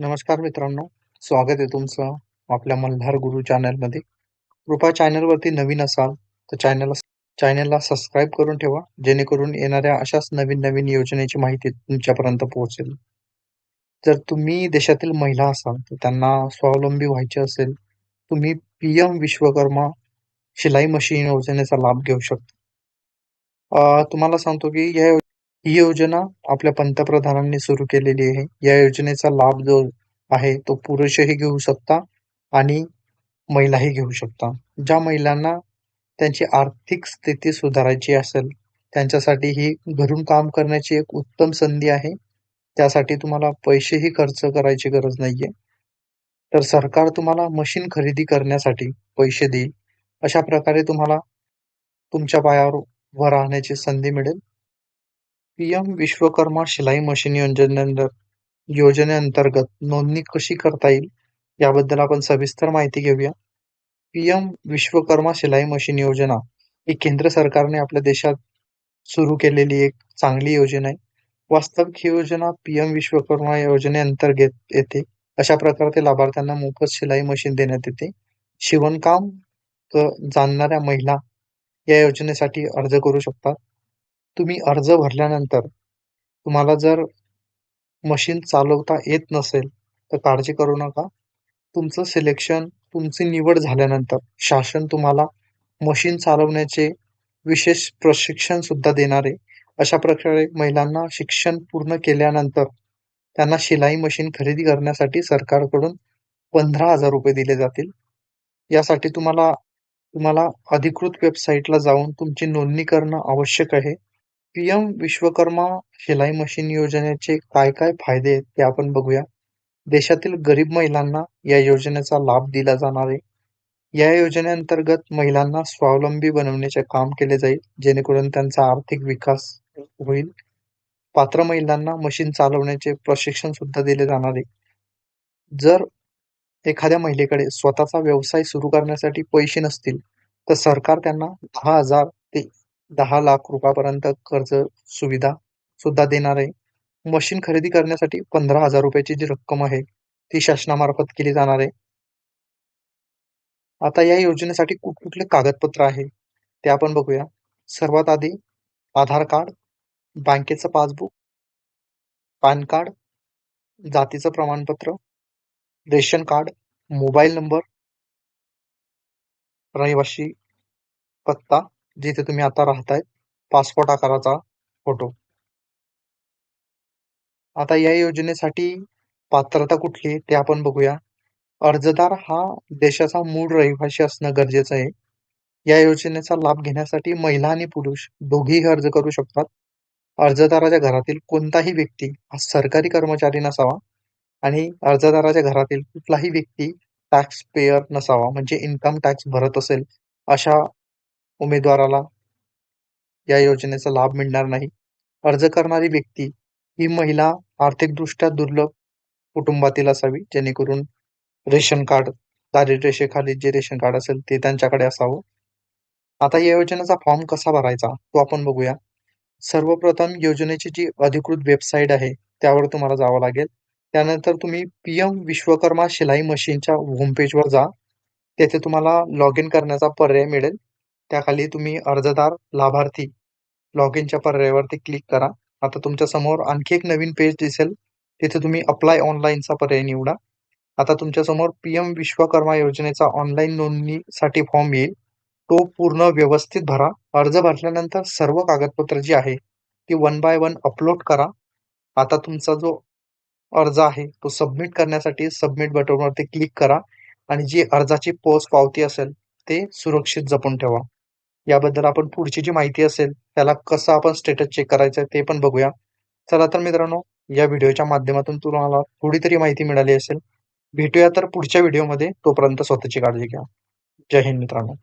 नमस्कार मित्रांनो स्वागत आहे तुमचं आपल्या मल्हार गुरु चॅनलमध्ये कृपा चॅनलवरती नवीन असाल तर चॅनलला चॅनलला सबस्क्राईब करून ठेवा जेणेकरून येणाऱ्या अशाच नवीन नवीन योजनेची माहिती तुमच्यापर्यंत पोहोचेल. जर तुम्ही देशातील महिला असाल तर त्यांना स्वावलंबी व्हायचे असेल तुम्ही पी एम विश्वकर्मा शिलाई मशीन योजनेचा लाभ घेऊ शकता. तुम्हाला सांगतो की या ही योजना आपल्या पंतप्रधानांनी सुरू केलेली आहे. या योजनेचा लाभ जो आहे तो पुरुषही घेऊ शकता आणि महिलाही घेऊ शकता. ज्या महिलांना त्यांची आर्थिक स्थिती सुधारायची असेल त्यांच्यासाठी ही घरून काम करण्याची एक उत्तम संधी आहे. त्यासाठी तुम्हाला पैसेही खर्च करायची गरज नाहीये. तर सरकार तुम्हाला मशीन खरेदी करण्यासाठी पैसे देईल. अशा प्रकारे तुम्हाला तुमच्या पायावर उभं राहण्याची संधी मिळेल. पीएम विश्वकर्मा शिलाई मशीन योजनेअंतर योजनेअंतर्गत नोंदणी कशी करता येईल याबद्दल आपण सविस्तर माहिती घेऊया. पीएम विश्वकर्मा शिलाई मशीन योजना ही केंद्र सरकारने आपल्या देशात सुरू केलेली एक चांगली योजना आहे. वास्तविक ही योजना पीएम विश्वकर्मा योजनेअंतर्गत येते. अशा प्रकारे लाभार्थ्यांना मोफत शिलाई मशीन देण्यात येते. शिवणकाम जाणणाऱ्या महिला या योजनेसाठी अर्ज करू शकतात. तुम्ही अर्ज भरल्यानंतर तुम्हाला जर मशीन चालवता येत नसेल तर काळजी करू नका. तुमचं सिलेक्शन तुमची निवड झाल्यानंतर शासन तुम्हाला मशीन चालवण्याचे विशेष प्रशिक्षण सुद्धा देणारे. अशा प्रकारे महिलांना शिक्षण पूर्ण केल्यानंतर त्यांना शिलाई मशीन खरेदी करण्यासाठी सरकारकडून पंधरा हजार रुपये दिले जातील. यासाठी तुम्हाला तुम्हाला अधिकृत वेबसाईटला जाऊन तुमची नोंदणी करणं आवश्यक आहे. पीएम विश्वकर्मा शिलाई मशीन योजनेचे काय काय फायदे आहेत ते आपण बघूया. देशातील गरीब महिलांना या योजनेचा लाभ दिला जाणार आहे. या योजनेअंतर्गत महिलांना स्वावलंबी बनवण्याचे काम केले जाईल जेणेकरून त्यांचा आर्थिक विकास होईल. पात्र महिलांना मशीन चालवण्याचे प्रशिक्षण सुद्धा दिले जाणार आहे. जर एखाद्या महिलेकडे स्वतःचा व्यवसाय सुरू करण्यासाठी पैसे नसतील तर सरकार त्यांना दहा हजार ते दहा लाख रुपयापर्यंत कर्ज सुविधा सुद्धा देणार आहे. मशीन खरेदी करण्यासाठी पंधरा हजार रुपयाची जी रक्कम आहे ती शासनामार्फत केली जाणार आहे. आता या योजनेसाठी कुठकुठले कागदपत्र आहे ते आपण बघूया. सर्वात आधी आधार कार्ड बँकेचं पासबुक पॅन कार्ड जातीचं प्रमाणपत्र रेशन कार्ड मोबाईल नंबर रहिवाशी पत्ता जिथे तुम्ही आता राहताय पासपोर्ट आकाराचा फोटो आता या योजनेसाठी पात्रता कुठली आहे ते आपण बघूया. अर्जदार हा देशाचा मूळ रहिवासी असणं गरजेचं आहे. या योजनेचा लाभ घेण्यासाठी महिला आणि पुरुष दोघेही अर्ज करू शकतात. अर्जदाराच्या घरातील कोणताही व्यक्ती हा सरकारी कर्मचारी नसावा आणि अर्जदाराच्या घरातील कुठलाही व्यक्ती टॅक्स पेयर नसावा म्हणजे इन्कम टॅक्स भरत असेल अशा उमेदवाराला या योजनेचा लाभ मिळणार नाही. अर्ज करणारी व्यक्ती ही महिला आर्थिकदृष्ट्या दुर्लभ कुटुंबातील असावी जेणेकरून रेशन कार्ड दारिद्र्य रेषेखाली जे रेशन कार्ड असेल ते त्यांच्याकडे असावं. आता या योजनेचा फॉर्म कसा भरायचा तो आपण बघूया. सर्वप्रथम योजनेची जी अधिकृत वेबसाईट आहे त्यावर तुम्हाला जावं लागेल. त्यानंतर तुम्ही पीएम विश्वकर्मा शिलाई मशीनच्या होमपेजवर जा. तेथे तुम्हाला लॉग इन करण्याचा पर्याय मिळेल. त्याखाली तुम्ही अर्जदार लाभार्थी लॉग इनच्या पर्यायावरती क्लिक करा. आता तुमच्यासमोर आणखी एक नवीन पेज दिसेल. तिथे तुम्ही अप्लाय ऑनलाईनचा पर्याय निवडा. आता तुमच्यासमोर पीएम विश्वकर्मा योजनेचा ऑनलाईन नोंदणीसाठी फॉर्म येईल. तो पूर्ण व्यवस्थित भरा. अर्ज भरल्यानंतर सर्व कागदपत्र जी आहे ती वन बाय वन अपलोड करा. आता तुमचा जो अर्ज आहे तो सबमिट करण्यासाठी सबमिट बटनवरती क्लिक करा. आणि जी अर्जाची पोच पावती असेल ते सुरक्षित जपून ठेवा. याबद्दल आपण पुढची जी माहिती असेल त्याला कसं आपण स्टेटस चेक करायचं ते पण बघूया. चला तर मित्रांनो या व्हिडिओच्या माध्यमातून तुम्हाला थोडी तरी माहिती मिळाली असेल. भेटूया तर पुढच्या व्हिडिओमध्ये. तोपर्यंत स्वतःची काळजी घ्या. जय हिंद मित्रांनो.